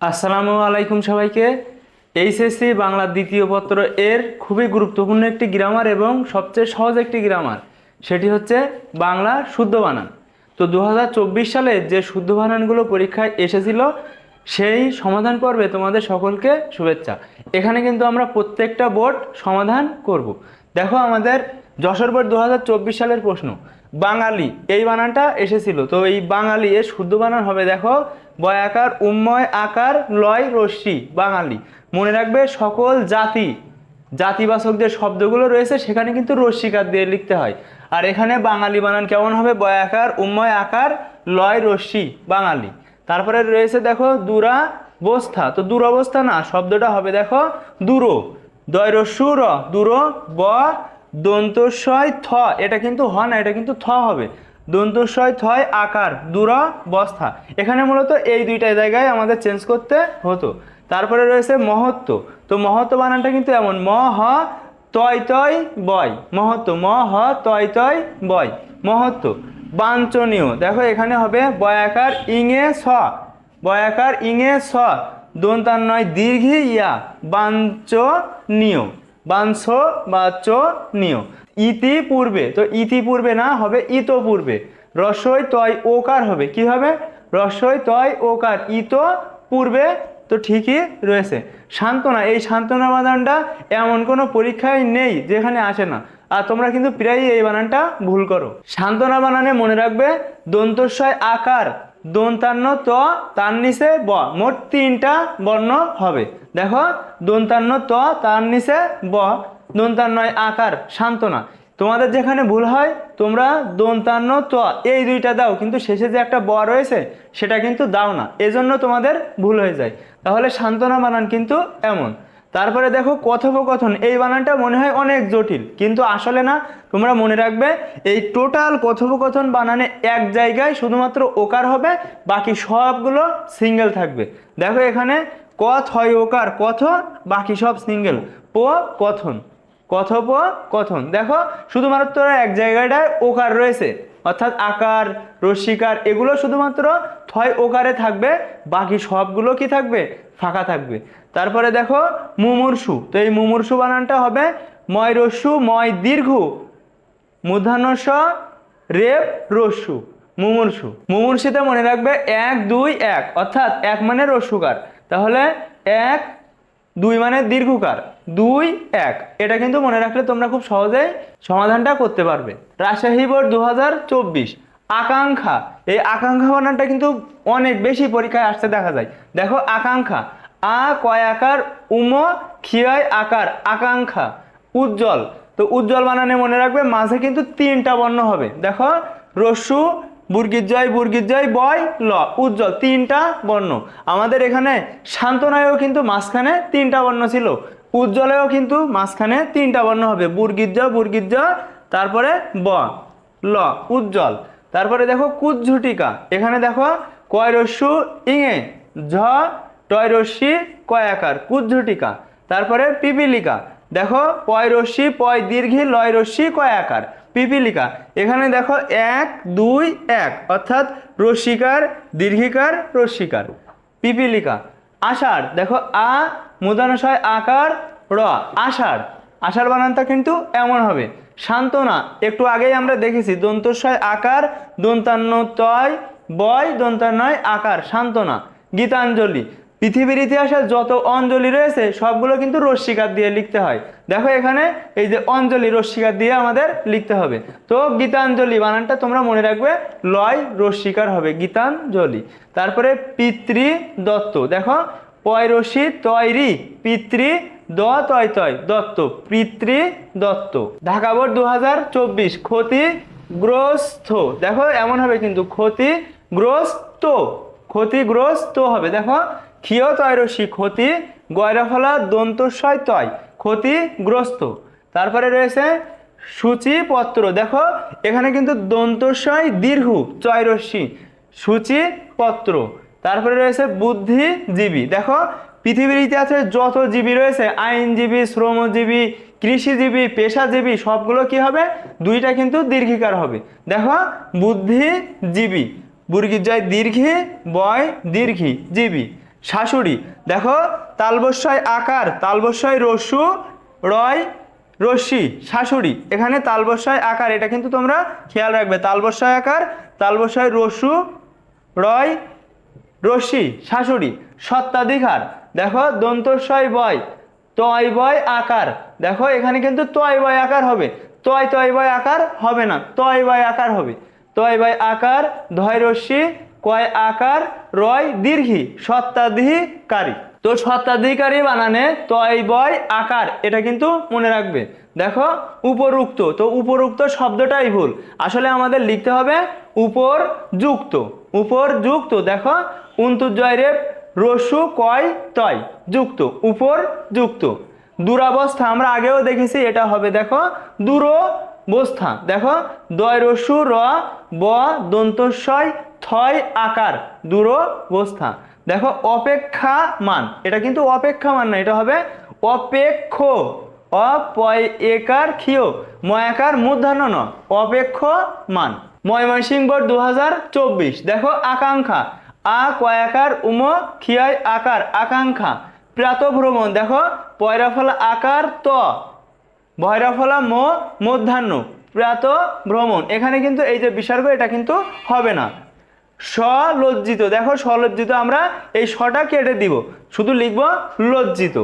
আসসালামু আলাইকুম সবাইকে। এইচএসসি বাংলা দ্বিতীয় পত্র এর খুবই গুরুত্বপূর্ণ একটি গ্রামার এবং সবচেয়ে সহজ একটি গ্রামার। সেটি হচ্ছে বাংলা শুদ্ধ বানান। তো দু হাজার চব্বিশ সালে যে শুদ্ধ বানানগুলো পরীক্ষায় এসেছিল, সেই সমাধান পর্বে তোমাদের সকলকে শুভেচ্ছা। এখানে কিন্তু আমরা প্রত্যেকটা বোর্ড সমাধান করব। দেখো আমাদের যশোর বোর্ড দু হাজার চব্বিশ সালের প্রশ্ন। বাঙালি, এই বানানটা এসেছিল। তো এই বাঙালি এর শুদ্ধ বানান হবে, দেখো, বয় আকার উম্ময় আকার, লয়, রশ্মি, বাঙালি। মনে রাখবে সকল জাতি জাতিবাচক যে শব্দগুলো রয়েছে, সেখানে কিন্তু রশ্মিকার দিয়ে লিখতে হয়। আর এখানে বাঙালি বানান কেমন হবে? বয় আকার উম্ময় আকার, লয়, রশ্মি, বাঙালি। তারপরে রয়েছে, দেখো, দুরা বস্থা। তো দুরবস্থা না, শব্দটা হবে, দেখো, দূর। দয়, রস্যু, র। দূর, ব দন্তস্বয় থ, এটা কিন্তু হ না, এটা কিন্তু থ হবে। দন্তস্বয় থয় আকার দূর বস্থা এখানে মূলত এই দুইটা জায়গায় আমাদের চেঞ্জ করতে হতো। তারপরে রয়েছে মহত্ব। তো মহত্ব বানানটা কিন্তু এমন, ম, হ, তয় তয়, বয়। মহত্ব, ম, হ, তয় তয়, বয়। মহত্ব, বাঞ্ছনীয়। দেখো এখানে হবে বয়াকার ইঙে স। বয়াকার ইঙে স। দন্তান্নয় দীর্ঘি ইয়া, বাঞ্ছনীয়। বাঞ্ছ বাচ নিয়। ইতি পূর্বে, তো ইতি পূর্বে না, হবে ইত পূর্বে। রসই তয় ওকার হবে, কি হবে? রসই তয় ওকার, ইত পূর্বে, তো ঠিকই রয়েছে। সান্ত্বনা, এই সান্ত্বনা বানানটা এমন কোনো পরীক্ষায় নেই, যেখানে আসে না। আর তোমরা কিন্তু প্রায়ই এই বানানটা ভুল করো। সান্ত্বনা বানানে মনে রাখবে, দন্তস্বয় আকার। দন্তান্ন ত তার নিচে ব। মোট তিনটা বর্ণ হবে। দেখো, দন্তান্ন ত তার নিচে ব। দন্তান্নয় আকার, সান্ত্বনা। তোমাদের যেখানে ভুল হয়, তোমরা দন্তান্ন ত, এই দুইটা দাও। কিন্তু শেষে যে একটা ব রয়েছে, সেটা কিন্তু দাও না। এজন্য তোমাদের ভুল হয়ে যায়। তাহলে সান্ত্বনা বানান কিন্তু এমন। তারপরে দেখো কথোপকথন, এই বানানটা মনে হয় অনেক জটিল, কিন্তু আসলে না, তোমরা মনে রাখবে, এই টোটাল কথোপকথন বানানে এক জায়গায় শুধুমাত্র ওকার হবে, বাকি সবগুলো সিঙ্গেল থাকবে। দেখো এখানে, কথ হয় ওকার, কথ, বাকি সব সিঙ্গেল প, কথন কথোপ কথন দেখো, শুধুমাত্র এক জায়গাটায় ওকার রয়েছে। অর্থাৎ আকার রস্বীকার এগুলো শুধুমাত্র থয় ওকারে থাকবে, বাকি সবগুলো কি থাকবে? ফাঁকা থাকবে। তারপরে দেখো মুমূর্ষু। তো এই মুমূর্ষু বানানটা হবে ময় রস্যু ময় দীর্ঘ মূর্ধান্যস রেপ রস্যু মুমূর্ষু। মুমূর্ষিতে মনে রাখবে এক, দুই, এক। অর্থাৎ এক মানে রস্যুকার তাহলে এক দুই মানে দীর্ঘকার, দুই, এক। এটা কিন্তু মনে রাখলে তোমরা খুব সহজেই সমাধানটা করতে পারবে। রাজশাহী বোর্ড দু আকাঙ্ক্ষা। এই আকাঙ্ক্ষা বানানটা কিন্তু অনেক বেশি পরীক্ষায় আসতে দেখা যায়। দেখো, আকাঙ্ক্ষা। আ, কয় আকার? উম খিয়ায় আকার। আকাঙ্ক্ষা। উজ্জ্বল। তো উজ্জ্বল বানানে মনে রাখবে, মাঝে কিন্তু তিনটা বর্ণ হবে। দেখো রস্যু বুর্গির জয় বুর্গির জয়, বয়, ল, উজ্জ্বল, তিনটা বর্ণ। আমাদের এখানে শান্তনায়ও কিন্তু মাঝখানে তিনটা বর্ণ ছিল। উজ্জ্বলেও কিন্তু মাঝখানে তিনটা বর্ণ হবে। বুর্গির জ বুর্গির জ তারপরে ব, ল, উজ্জ্বল। তারপরে দেখো কুজ্ঝুটিকা। এখানে দেখো কয় রস্যু? ইঙে, ঝ, টয় রশ্মি, কয় আকার? কুজ্ঝুটিকা। তারপরে পিপিলিকা। দেখো পয় রশ্মি, পয় দীর্ঘি কয় আকার? পিপিলিকা এখানে দেখো এক, দুই, এক, অর্থাৎ রশ্মিকার, দীর্ঘিকার, রশ্মিকার। পিপিলিকা আষাঢ়, দেখো আ মুদানশয় আকার, র, আষাঢ়। আষাঢ় বানানটা কিন্তু এমন হবে। সান্ত্বনা, একটু আগেই আমরা দেখেছি, দন্তস্বয় আকার দন্তান্ন তয় বয় দন্তান্নয় আকার, সান্ত্বনা। গীতাঞ্জলি পৃথিবীর ইতিহাসে যত অঞ্জলি রয়েছে, সবগুলো কিন্তু রশ্মিকার দিয়ে লিখতে হয়। দেখো এখানে এই যে অঞ্জলি, রশ্মিকার দিয়ে আমাদের লিখতে হবে। তো গীতাঞ্জলি বানানটা তোমরা মনে রাখবে, লয় রশ্মিকার হবে, গীতাঞ্জলি। তারপরে পিতৃ দত্ত। দেখো পয়রসি তৈরি পিতৃ দ তয় তয় দত্ত, পিতৃ দত্ত। ঢাকা বোর্ড দু হাজার চব্বিশ ক্ষতিগ্রস্ত দেখো, এমন হবে কিন্তু ক্ষতিগ্রস্ত ক্ষতিগ্রস্ত হবে। দেখো ক্ষীয় তয়রসি ক্ষতি গয়রাফলা দন্তস্বয় তয় ক্ষতিগ্রস্ত তারপরে রয়েছে সূচিপত্র। দেখো, এখানে কিন্তু দন্তস্বয় দীর্ঘ চয়রস্যি সূচিপত্র। তারপরে রয়েছে বুদ্ধিজীবী। দেখো, পৃথিবীর ইতিহাসে যত জীবী রয়েছে, আইনজীবী, শ্রমজীবী, কৃষিজীবী, পেশাজীবী, সবগুলো কি হবে? দুইটা কিন্তু দীর্ঘিকার হবে। দেখো, বুদ্ধিজীবী বুর্গির জয় দীর্ঘি, বয় দীর্ঘি, জীবী। শাশুড়ি, দেখো, তালবস্যয় আকার, তালবস্যয় রস্যু রয়, রশ্মি, শাশুড়ি, এখানে তালবস্যয় আকার, এটা কিন্তু তোমরা খেয়াল রাখবে, তালবস্যয় আকার, তালবস্যয় রস্যু রয়, রশ্মি, শাশুড়ি, সত্ত্বাধিকার, দেখো, দন্তস্বয় বয়, তয় বয় আকার, দেখো, এখানে কিন্তু তয় বয় আকার হবে, তয় তয় বয় আকার হবে না, তয় বয় আকার হবে, তয় বয় আকার, ধয় রশ্মি কয় আকার? রয় দীর্ঘি, সত্ত্বাধিকারী। তো সত্ত্বাধিকারী বানানে তয়, বয়, আকার, এটা কিন্তু মনে রাখবে। দেখো, উপরুক্ত। তো উপরুক্ত শব্দটাই ভুল। আসলে আমাদের লিখতে হবে উপর যুক্ত উপর যুক্ত দেখো উন্তুজয় রেপ রসু, কয়, তয়, যুক্ত উপর যুক্ত দুরাবস্থা, আমরা আগেও দেখেছি, এটা হবে, দেখো, দূরবস্থা। দেখো, দয়, রসু, র, ব, দন্তস্বয় থয় আকার দূরবস্থা। দেখো অপেক্ষা মান এটা কিন্তু অপেক্ষা মান না, এটা হবে অপেক্ষ। অপয় একার ক্ষিয়। ময়াকার মূর্ধন্য ন অপেক্ষ মান ময়মনসিংহ দু হাজার চব্বিশ। দেখো, আকাঙ্ক্ষা। আ কয়াকার উম খিয়ায় আকার, আকাঙ্ক্ষা। প্রাতভ্রমণ। দেখো, পয়রাফলা আকার ত। ভৈরফলা ম মধ্যাহ্ন প্রাত ভ্রমণ এখানে কিন্তু এই যে বিসর্গ, এটা কিন্তু হবে না। সলজ্জিত দেখো স্বলজ্জিত আমরা এই শটা কেটে দিব। শুধু লিখব লজ্জিত।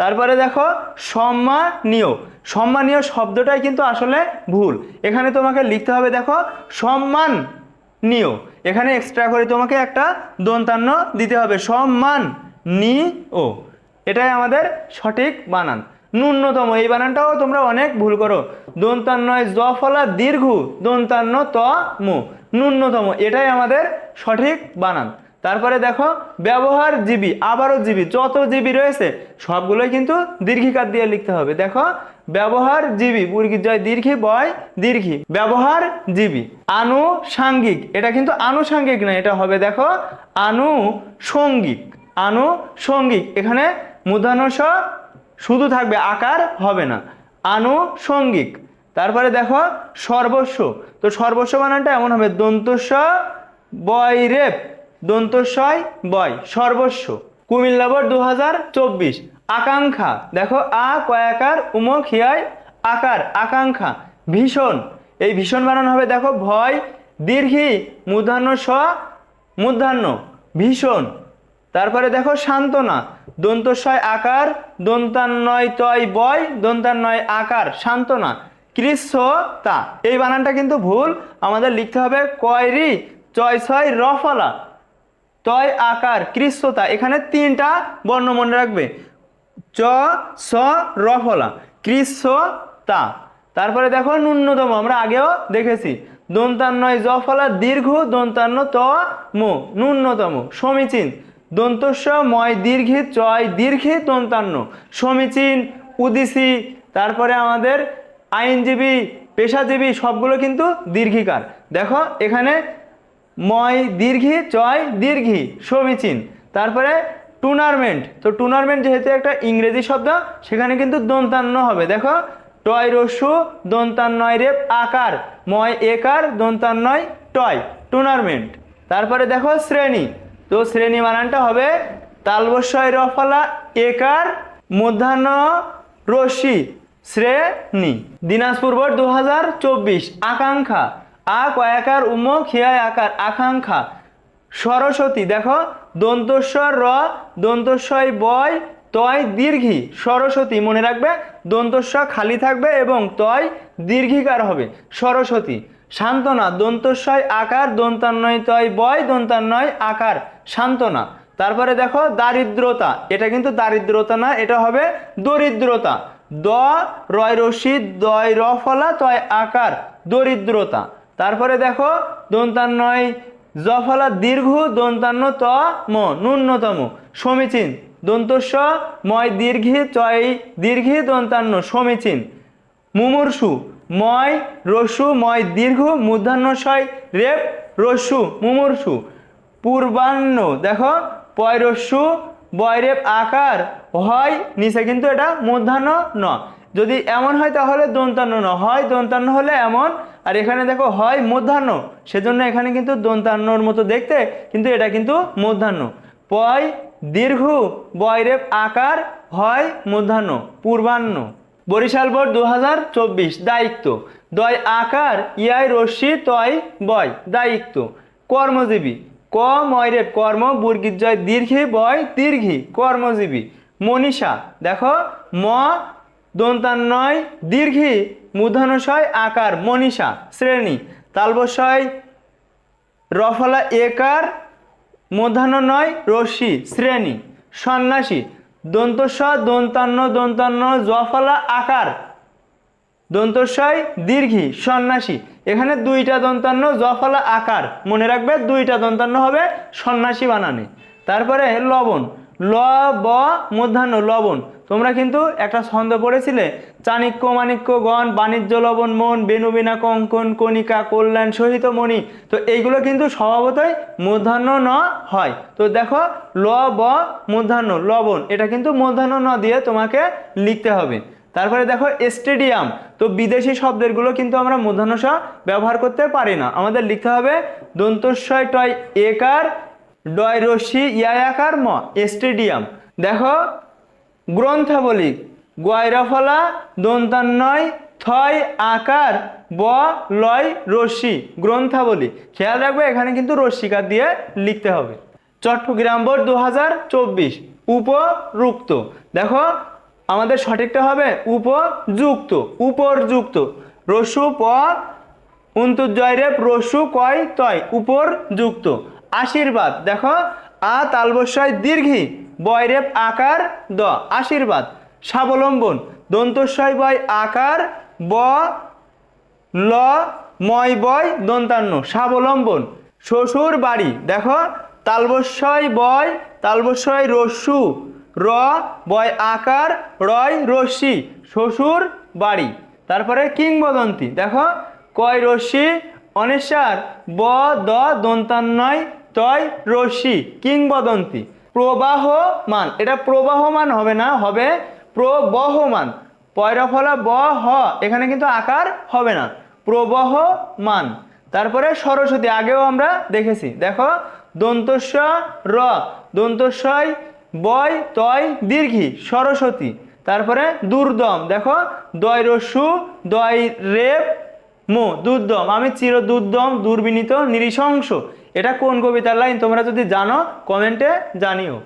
তারপরে দেখো সম্মানীয়। সম্মানীয় শব্দটাই কিন্তু আসলে ভুল। এখানে তোমাকে লিখতে হবে, দেখো সম্মান নিয় এখানে এক্সট্রা করে তোমাকে একটা দন্তান্ন দিতে হবে। সম্মান নি ও এটাই আমাদের সঠিক বানান। ন্যূনতম। এই বানানটাও তোমরা অনেক ভুল করো। দন্তান্নয় জ ফলা দীর্ঘ দন্তান্ন ত মু ন্যূনতম। এটাই আমাদের সঠিক বানান। তারপরে দেখো ব্যবহার জীবী আবারও জীবী যত জীবী রয়েছে, সবগুলোই কিন্তু দীর্ঘিকার দিয়ে লিখতে হবে। দেখো ব্যবহার জীবী বুর্গির জয়, দীর্ঘি, বয়, দীর্ঘি। ব্যবহার জীবী আনুষাঙ্গিক। এটা কিন্তু আনুষাঙ্গিক না এটা হবে দেখো, আনুষঙ্গিক। আনুষঙ্গিক, এখানে মূর্ধন্য শুধু থাকবে, আকার হবে না। আনুষঙ্গিক। তারপরে দেখো সর্বস্ব। তো সর্বস্ব বানানটা এমন হবে দন্তস্ব বয় রেপ দন্তস্বয় বয়, সর্বস্ব। কুমিল্লা বোর্ড দু হাজার চব্বিশ। আকাঙ্ক্ষা, দেখো আ কয়াকার উম খিয়ায় আকার, আকাঙ্ক্ষা, ভীষণ। এই ভীষণ বানানো হবে, দেখো ভয়, দীর্ঘি মূর্ধান্য স মূর্ধান্য ভীষণ। তারপরে দেখো সান্ত্বনা, দন্তস্বয় আকার দন্তান্নয় তয় বয় দন্তান্নয় আকার, সান্ত্বনা। কৃষ্ণতা এই বানানটা কিন্তু ভুল। আমাদের লিখতে হবে কয়রি, চয় ছয়, রফলা। তয় আকার কৃষ্ণতা এখানে তিনটা বর্ণ মনে রাখবে। চ, স, রফলা। কৃষ্ণতা তারপরে দেখো ন্যূনতম, আমরা আগেও দেখেছি। দন্তান্নয় জফলা, দীর্ঘ, দন্তান্ন ত, মো। ন্যূনতম, সমীচীন। দন্তস্ব ময় দীর্ঘে, চয় দীর্ঘে, দন্তান্ন। সমীচীন, উদিসি। তারপরে আমাদের আইনজীবী, পেশাজীবী সবগুলো কিন্তু দীর্ঘিকার। দেখো এখানে ময় দীর্ঘি, চয় দীর্ঘি, সমীচীন। তারপরে টুর্নামেন্ট তো টুর্নামেন্ট যেহেতু একটা ইংরেজি শব্দ, সেখানে কিন্তু দন্তান্ন হবে। দেখো, টয় রস্যু, দন্তান্নয় রেপ, আকার। ময় একার, দন্তান্নয় টয় টুর্নামেন্ট তারপরে দেখো শ্রেণি। তো শ্রেণি বানানটা হবে তালবস্বয় রফলা, একার, মধ্যাহ্ন রশ্মি। শ্রেণি। দিনাজপুর বোর্ড দু হাজার চব্বিশ, আকাঙ্ক্ষা। আ কয়াকার উম খিয়ায় আকার, আকাঙ্ক্ষা। সরস্বতী, দেখো, দন্তস্বর র, দন্তস্বয় বয়, তয় দীর্ঘি। সরস্বতী, মনে রাখবে দন্তস্ব খালি থাকবে এবং তয় দীর্ঘিকার হবে। সরস্বতী, সান্ত্বনা, দন্তস্বয় আকার দন্তান্নয় তয় বয় দন্তান্নয় আকার, সান্ত্বনা। তারপরে দেখো, দারিদ্রতা, এটা কিন্তু দারিদ্রতা না, এটা হবে দরিদ্রতা। দ, রয় দয় র ফলা তয় আকার, দরিদ্রতা। তারপরে দেখো দন্তান্নয় জফলা, দীর্ঘ, দন্তান্ন, ত, ম, ন্যূনতম, সমীচীন। দন্তস্ব, ময়, দীর্ঘি চয় দীর্ঘি, দন্তান্ন, সমীচীন। মুমূর্ষু, ময়, রসু, ময়, দীর্ঘ মূর্ধান্যশয় রেপ রস্যু মুমূর্ষু। পূর্বাহ্ন, দেখো পয়রস্যু বয়রেপ, আকার হয়, নিচে কিন্তু এটা মধ্যাহ্ন ন। যদি এমন হয় তাহলে দন্তান্ন ন। হয় দন্তান্ন হলে এমন। আর এখানে দেখো হয় মধ্যাহ্ন। সেজন্য এখানে কিন্তু দন্তান্নর মতো দেখতে, কিন্তু এটা কিন্তু মধ্যাহ্ন। পয়, দীর্ঘ বয়রেপ আকার হয় মধ্যাহ্ন, পূর্বাহ্ন। বরিশাল বোর্ড দু হাজার চব্বিশ, দায়িত্ব। দয় আকার, ইয়াই রশ্মি, তয় বয়, দায়িত্ব। কর্মজীবী। ক ময়রেপ কর্ম বুর্গির জয় দীর্ঘে বয়, দীর্ঘি, কর্মজীবী। মনীষা, দেখো, ম দন্তান্নয় দীর্ঘি, মূর্ধনশয়, আকার, মনীষা, শ্রেণি। তালবশয় রফলা, একার মধ্যাহ্ন নয় রশ্মি, শ্রেণি। সন্ন্যাসী দন্তস্ব দন্তান্ন দন্তান্ন, জফলা, আকার। দন্তস্বয়, দীর্ঘি, সন্ন্যাসী। এখানে দুইটা দন্তান্ন, জফলা, আকার। মনে রাখবে দুইটা দন্তান্ন হবে সন্ন্যাসী বানানে। তারপরে লবণ। ল ব মধ্যাহ্ন লবণ। তোমরা কিন্তু একটা ছন্দ পড়েছিলে, চাণিক্য, মাণিক্য, গণ, বাণিজ্য, লবণ, মন বেনুবিনা কঙ্কন, কণিকা, কল্যাণ, সহিত মণি। তো এইগুলো কিন্তু স্বভাবতই মধ্যাহ্ন ন হয়। তো দেখো ল ব মধ্যাহ্ন লবণ, এটা কিন্তু মধ্যাহ্ন ন দিয়ে তোমাকে লিখতে হবে। তারপরে দেখো, স্টেডিয়াম, তো বিদেশি শব্দেরগুলো কিন্তু আমরা স ব্যবহার করতে পারি না। আমাদের লিখতে হবে দন্তস্বয় টয় একার ডয় রশ্মি ইয়ায়াকার ম স্টেডিয়াম। দেখো, গ্রন্থাবলী গয়রাফলা দন্তান্নয়, থয়, আকার, ব, লয়, রশ্মি, গ্রন্থাবলী। খেয়াল রাখবে, এখানে কিন্তু রশ্মিকার দিয়ে লিখতে হবে। চট্টগ্রাম বোর্ড দু হাজার চব্বিশ উপযুক্ত দেখো, আমাদের সঠিকটা হবে উপযুক্ত, উপরযুক্ত। রসু, প অন্তর্জয় রেপ রসু, কয়, তয়, উপরযুক্ত। আশীর্বাদ। দেখো, আ তালবস্যয় দীর্ঘি বয়রেপ আকার দ, আশীর্বাদ। স্বাবলম্বন, দন্তস্বয় বয় আকার, ব, ল, ময় বয় দন্তান্ন। স্বাবলম্বন, শ্বশুর বাড়ি, দেখো, তালবস্যয় বয়, তালবস্যয় রস্যু, র, বয় আকার, রয় রশ্মি, শ্বশুর বাড়ি। তারপরে কিংবদন্তি, দেখো, কয় রশ্মি? অনেশ্বর ব, দ, দন্তান্নয় তয় রশ্মি, কিংবদন্তি। প্রবাহমান, এটা প্রবাহমান হবে না, হবে প্রবহমান। পয়রফলা ব, হ, এখানে কিন্তু আকার হবে না। প্রবহমান। তারপরে সরস্বতী, আগেও আমরা দেখেছি। দেখো দন্তস্ব র, দন্তস্বয় বয়, তয়, দীর্ঘি, সরস্বতী। তারপরে দুর্দম, দেখো, দয় রসু দয় রেপ, মো, দুর্দম। আমি চির দুর্দম, দুর্বিনীত, নিরিশংস। এটা কোন কবিতার লাইন? তোমরা যদি জানো কমেন্টে জানিও।